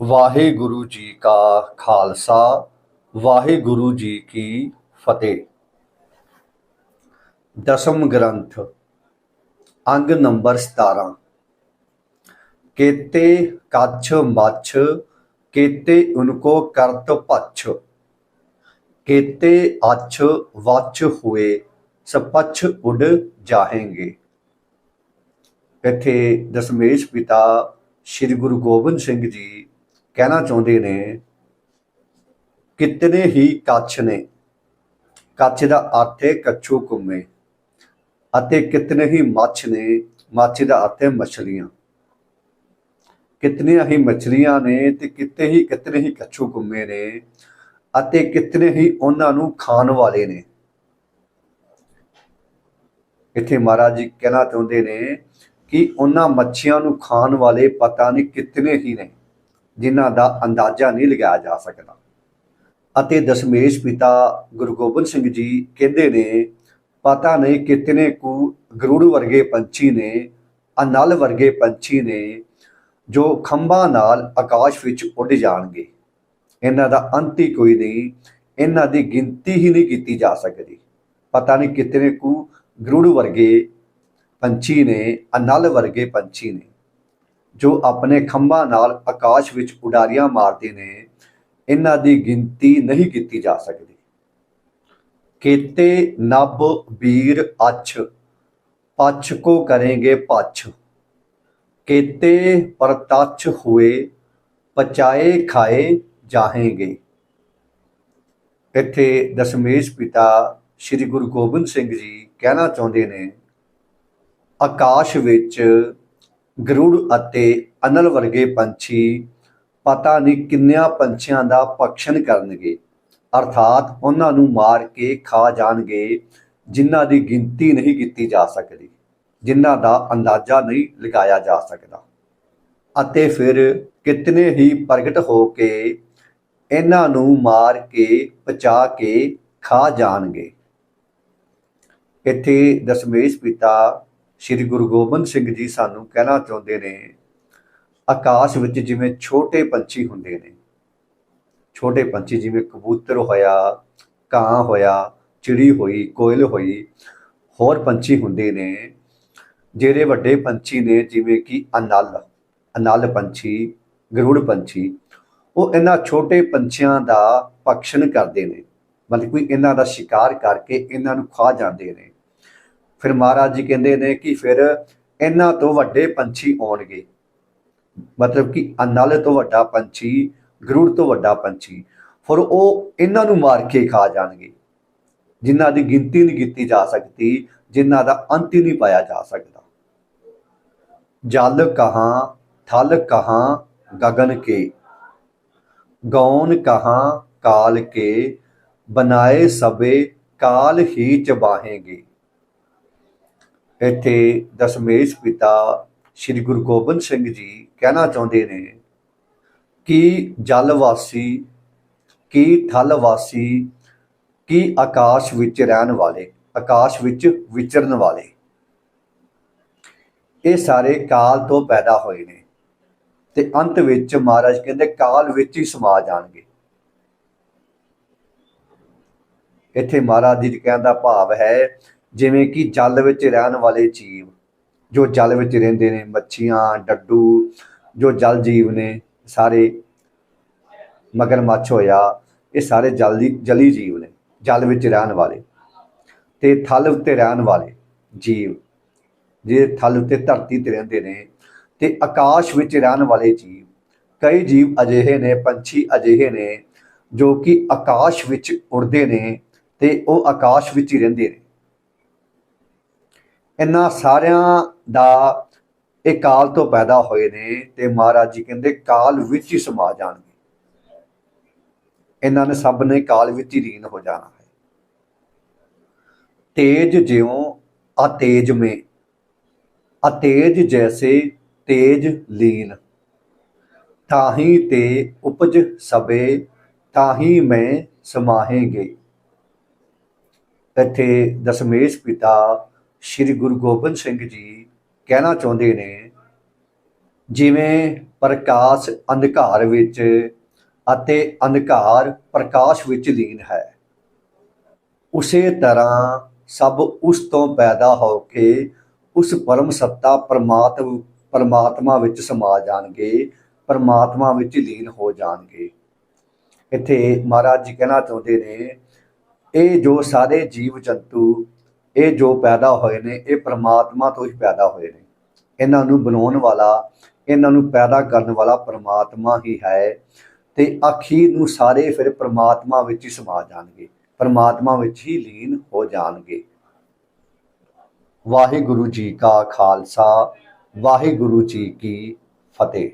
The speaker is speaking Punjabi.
ਵਾਹਿਗੁਰੂ ਜੀ ਕਾ ਖਾਲਸਾ, ਵਾਹਿਗੁਰੂ ਜੀ ਕੀ ਫਤਿਹ। ਦਸਮ ਗ੍ਰੰਥ, ਅੰਗ ਨੰਬਰ 17 ਕੇਤੇ ਕੱਛ ਮੱਛ, ਕੇਤੇ ਉਨਕੋ ਕਰਤ ਪੱਛ ਕੇਤੇ ਅੱਛ ਵੱਛ ਹੋਏ, ਸਪੱਛ ਉਡ ਜਾਹੇਂਗੇ। ਇੱਥੇ ਦਸਮੇਸ਼ ਪਿਤਾ ਸ੍ਰੀ ਗੁਰੂ ਗੋਬਿੰਦ ਸਿੰਘ ਜੀ ਕਹਿਣਾ ਚਾਹੁੰਦੇ ਨੇ, ਕਿਤਨੇ ਹੀ ਕੱਛ ਨੇ, ਕੱਛ ਦਾ ਅਰਥ ਹੈ ਕੱਛੂ ਕੁੰਮੇ ਅਤੇ ਕਿਤਨੇ ਹੀ ਮੱਛ ਨੇ, ਮੱਛ ਦਾ ਅਰਥ ਹੈ ਮਛਲੀਆਂ। ਕਿਤਨੀਆਂ ਹੀ ਮਛਲੀਆਂ ਨੇ ਤੇ ਕਿਤੇ ਹੀ ਕਿਤਨੇ ਹੀ ਕੱਛੂ ਕੁੰਮੇ ਨੇ ਅਤੇ ਕਿਤਨੇ ਹੀ ਉਹਨਾਂ ਨੂੰ ਖਾਣ ਵਾਲੇ ਨੇ। ਇੱਥੇ ਮਹਾਰਾਜ ਜੀ ਕਹਿਣਾ ਚਾਹੁੰਦੇ ਨੇ ਕਿ ਉਹਨਾਂ ਮੱਛੀਆਂ ਨੂੰ ਖਾਣ ਵਾਲੇ ਪਤਾ ਨਹੀਂ ਕਿਤਨੇ ਹੀ ਨੇ। ਜਿਨ੍ਹਾਂ ਦਾ ਅੰਦਾਜ਼ਾ ਨਹੀਂ ਲਗਾਇਆ ਜਾ ਸਕਦਾ। ਅਤੇ ਦਸ਼ਮੇਸ਼ ਪਿਤਾ ਗੁਰੂ ਗੋਬਿੰਦ ਸਿੰਘ ਜੀ ਕਹਿੰਦੇ ਨੇ, ਪਤਾ ਨਹੀਂ ਕਿਤਨੇ ਕੁ ਗਰੁੜ ਵਰਗੇ ਪੰਛੀ ਨੇ, ਅਨਲ ਵਰਗੇ ਪੰਛੀ ਨੇ, ਜੋ ਖੰਭਾਂ ਨਾਲ ਆਕਾਸ਼ ਵਿੱਚ ਉੱਡ ਜਾਣਗੇ। ਇਹਨਾਂ ਦਾ ਅੰਤ ਹੀ ਕੋਈ ਨਹੀਂ, ਇਹਨਾਂ ਦੀ ਗਿਣਤੀ ਹੀ ਨਹੀਂ ਕੀਤੀ ਜਾ ਸਕਦੀ। ਪਤਾ ਨਹੀਂ ਕਿਤਨੇ ਕੁ ਗਰੁੜ ਵਰਗੇ ਪੰਛੀ ਨੇ, ਅਨਲ ਵਰਗੇ ਪੰਛੀ ਨੇ। ਜੋ ਆਪਣੇ ਖੰਭਾਂ ਨਾਲ ਆਕਾਸ਼ ਵਿੱਚ ਉਡਾਰੀਆਂ ਮਾਰਦੇ ਨੇ, ਇਹਨਾਂ ਦੀ ਗਿਣਤੀ ਨਹੀਂ ਕੀਤੀ ਜਾ ਸਕਦੀ। ਕੇਤੇ ਨਭ ਵੀਰ ਅਛ, ਪਛ ਕੋ ਕਰੇਂਗੇ ਪਛ। ਕੇਤੇ ਪਰਤਛ ਹੋਏ, ਪਚਾਏ ਖਾਏ ਜਾਹੇਂਗੇ। ਇੱਥੇ ਦਸ਼ਮੇਸ਼ ਪਿਤਾ ਸ੍ਰੀ ਗੁਰੂ ਗੋਬਿੰਦ ਸਿੰਘ ਜੀ ਕਹਿਣਾ ਚਾਹੁੰਦੇ ਨੇ, ਆਕਾਸ਼ ਵਿੱਚ ਗਰੁੜ ਅਤੇ ਅਨਲ ਵਰਗੇ ਪੰਛੀ ਪਤਾ ਨਹੀਂ ਕਿੰਨਿਆਂ ਪੰਛੀਆਂ ਦਾ ਭਕਸ਼ਣ ਕਰਨਗੇ। ਅਰਥਾਤ ਉਹਨਾਂ ਨੂੰ ਮਾਰ ਕੇ ਖਾ ਜਾਣਗੇ, ਜਿਨ੍ਹਾਂ ਦੀ ਗਿਣਤੀ ਨਹੀਂ ਕੀਤੀ ਜਾ ਸਕਦੀ, ਜਿਨ੍ਹਾਂ ਦਾ ਅੰਦਾਜ਼ਾ ਨਹੀਂ ਲਗਾਇਆ ਜਾ ਸਕਦਾ। ਅਤੇ ਫਿਰ ਕਿਤਨੇ ਹੀ ਪ੍ਰਗਟ ਹੋ ਕੇ ਇਹਨਾਂ ਨੂੰ ਮਾਰ ਕੇ ਪਚਾ ਕੇ ਖਾ ਜਾਣਗੇ। ਇੱਥੇ ਦਸ਼ਮੇਸ਼ ਪਿਤਾ ਸ੍ਰੀ ਗੁਰੂ ਗੋਬਿੰਦ ਸਿੰਘ ਜੀ ਸਾਨੂੰ ਕਹਿਣਾ ਚਾਹੁੰਦੇ ਨੇ, ਆਕਾਸ਼ ਵਿੱਚ ਜਿਵੇਂ ਛੋਟੇ ਪੰਛੀ ਹੁੰਦੇ ਨੇ। ਛੋਟੇ ਪੰਛੀ ਜਿਵੇਂ ਕਬੂਤਰ ਹੋਇਆ, ਕਾਂ ਹੋਇਆ, ਚਿੜੀ ਹੋਈ, ਕੋਇਲ ਹੋਈ, ਹੋਰ ਪੰਛੀ ਹੁੰਦੇ ਨੇ, ਜਿਹੜੇ ਵੱਡੇ ਪੰਛੀ ਨੇ ਜਿਵੇਂ ਕਿ ਅਨਲ ਅਨਲ ਪੰਛੀ, ਗਰੁੜ ਪੰਛੀ, ਉਹ ਇਹਨਾਂ ਛੋਟੇ ਪੰਛੀਆਂ ਦਾ ਭਕਸ਼ਣ ਕਰਦੇ ਨੇ। ਮਤਲਬ ਕੋਈ ਇਹਨਾਂ ਦਾ ਸ਼ਿਕਾਰ ਕਰਕੇ ਇਹਨਾਂ ਨੂੰ ਖਾ ਜਾਂਦੇ ਨੇ। ਫਿਰ ਮਹਾਰਾਜ ਜੀ ਕਹਿੰਦੇ ਨੇ ਕਿ ਫਿਰ ਇਹਨਾਂ ਤੋਂ ਵੱਡੇ ਪੰਛੀ ਆਉਣਗੇ। ਮਤਲਬ ਕਿ ਅਨਲ ਤੋਂ ਵੱਡਾ ਪੰਛੀ, ਗਰੁੜ ਤੋਂ ਵੱਡਾ ਪੰਛੀ, ਫਿਰ ਉਹ ਇਹਨਾਂ ਨੂੰ ਮਾਰ ਕੇ ਖਾ ਜਾਣਗੇ। ਜਿਨ੍ਹਾਂ ਦੀ ਗਿਣਤੀ ਨਹੀਂ ਕੀਤੀ ਜਾ ਸਕਦੀ, ਜਿਨ੍ਹਾਂ ਦਾ ਅੰਤ ਹੀ ਨਹੀਂ ਪਾਇਆ ਜਾ ਸਕਦਾ। ਜਲ ਕਹਾਂ, ਥਲ ਕਹਾਂ ਗगन ਕੇ। ਗੌਨ ਕਹਾਂ, ਕਾਲ ਕੇ। ਬਨਾਏ ਸਭੇ, ਕਾਲ ਹੀ ਚਬਾਹੇਗੇ। ਇੱਥੇ ਦਸ਼ਮੇਸ਼ ਪਿਤਾ ਸ੍ਰੀ ਗੁਰੂ ਗੋਬਿੰਦ ਸਿੰਘ ਜੀ ਕਹਿਣਾ ਚਾਹੁੰਦੇ ਨੇ ਕਿ ਜਲ ਵਾਸੀ, ਕੀ ਥਲ ਵਾਸੀ, ਕੀ ਆਕਾਸ਼ ਵਿੱਚ ਰਹਿਣ ਵਾਲੇ, ਆਕਾਸ਼ ਵਿੱਚ ਵਿਚਰਨ ਵਾਲੇ। ਇਹ ਸਾਰੇ ਕਾਲ ਤੋਂ ਪੈਦਾ ਹੋਏ ਨੇ ਤੇ ਅੰਤ ਵਿੱਚ ਮਹਾਰਾਜ ਕਹਿੰਦੇ ਕਾਲ ਵਿੱਚ ਹੀ ਸਮਾ ਜਾਣਗੇ। ਇੱਥੇ ਮਹਾਰਾਜ ਜੀ ਕਹਿਣ ਦਾ ਭਾਵ ਹੈ ਜਿਵੇਂ ਕਿ ਜਲ ਵਿੱਚ ਰਹਿਣ ਵਾਲੇ ਜੀਵ, ਜੋ ਜਲ ਵਿੱਚ ਰਹਿੰਦੇ ਨੇ, ਮੱਛੀਆਂ, ਡੱਡੂ, ਜੋ ਜਲ ਜੀਵ ਨੇ, ਸਾਰੇ ਮਗਰਮੱਛ ਹੋਇਆ, ਇਹ ਸਾਰੇ ਜਲ ਦੀ, ਜਲੀ ਜੀਵ ਨੇ, ਜਲ ਵਿੱਚ ਰਹਿਣ ਵਾਲੇ। ਤੇ ਥਲ ਉੱਤੇ ਰਹਿਣ ਵਾਲੇ ਜੀਵ, ਜੇ ਥਲ ਉੱਤੇ ਧਰਤੀ ਤੇ ਰਹਿੰਦੇ ਨੇ, ਤੇ ਆਕਾਸ਼ ਵਿੱਚ ਰਹਿਣ ਵਾਲੇ ਜੀਵ, ਕਈ ਜੀਵ ਅਜਿਹੇ ਨੇ, ਪੰਛੀ ਅਜਿਹੇ ਨੇ, ਜੋ ਕਿ ਆਕਾਸ਼ ਵਿੱਚ ਉੜਦੇ ਨੇ, ਤੇ ਉਹ ਆਕਾਸ਼ ਵਿੱਚ ਹੀ ਰਹਿੰਦੇ ਨੇ। ਇਹਨਾਂ ਸਾਰਿਆਂ ਦਾ ਇਹ ਕਾਲ ਤੋਂ ਪੈਦਾ ਹੋਏ ਨੇ ਤੇ ਮਹਾਰਾਜ ਜੀ ਕਹਿੰਦੇ ਕਾਲ ਵਿੱਚ ਹੀ ਸਮਾ ਜਾਣਗੇ। ਇਹਨਾਂ ਨੇ ਸਭ ਨੇ ਕਾਲ ਵਿੱਚ ਹੀ ਲੀਨ ਹੋ ਜਾਣਾ ਹੈ। ਤੇਜ ਜਿਉ ਅਤੇਜ ਮੇ ਅਤੇਜ ਜੈਸੇ ਤੇਜ ਲੀਨ। ਤਾਹੀ ਤੇ ਉਪਜ ਸਬੇ, ਤਾਹੀ ਮੈਂ ਸਮਾਹੇਗੇ। ਇੱਥੇ ਦਸ਼ਮੇਸ਼ ਪਿਤਾ ਸ੍ਰੀ ਗੁਰੂ ਗੋਬਿੰਦ ਸਿੰਘ ਜੀ ਕਹਿਣਾ ਚਾਹੁੰਦੇ ਨੇ, ਜਿਵੇਂ ਪ੍ਰਕਾਸ਼ ਅੰਧਕਾਰ ਵਿੱਚ ਅਤੇ ਅੰਧਕਾਰ ਪ੍ਰਕਾਸ਼ ਵਿੱਚ ਲੀਨ ਹੈ। ਉਸੇ ਤਰ੍ਹਾਂ ਸਭ ਉਸ ਤੋਂ ਪੈਦਾ ਹੋ ਕੇ ਉਸ ਪਰਮ ਸੱਤਾ ਪਰਮਾਤਮ ਪਰਮਾਤਮਾ ਵਿੱਚ ਸਮਾ ਜਾਣਗੇ, ਪਰਮਾਤਮਾ ਵਿੱਚ ਲੀਨ ਹੋ ਜਾਣਗੇ। ਇੱਥੇ ਮਹਾਰਾਜ ਜੀ ਕਹਿਣਾ ਚਾਹੁੰਦੇ ਨੇ, ਇਹ ਜੋ ਸਾਰੇ ਜੀਵ ਜੰਤੂ ਇਹ ਜੋ ਪੈਦਾ ਹੋਏ ਨੇ, ਇਹ ਪਰਮਾਤਮਾ ਤੋਂ ਹੀ ਪੈਦਾ ਹੋਏ ਨੇ। ਇਹਨਾਂ ਨੂੰ ਬਣਾਉਣ ਵਾਲਾ, ਇਹਨਾਂ ਨੂੰ ਪੈਦਾ ਕਰਨ ਵਾਲਾ ਪ੍ਰਮਾਤਮਾ ਹੀ ਹੈ ਤੇ ਅਖੀਰ ਨੂੰ ਸਾਰੇ ਫਿਰ ਪ੍ਰਮਾਤਮਾ ਵਿੱਚ ਹੀ ਸਮਾ ਜਾਣਗੇ। ਪਰਮਾਤਮਾ ਵਿੱਚ ਹੀ ਲੀਨ ਹੋ ਜਾਣਗੇ। ਵਾਹਿਗੁਰੂ ਜੀ ਕਾ ਖਾਲਸਾ, ਵਾਹਿਗੁਰੂ ਜੀ ਕੀ ਫਤਿਹ।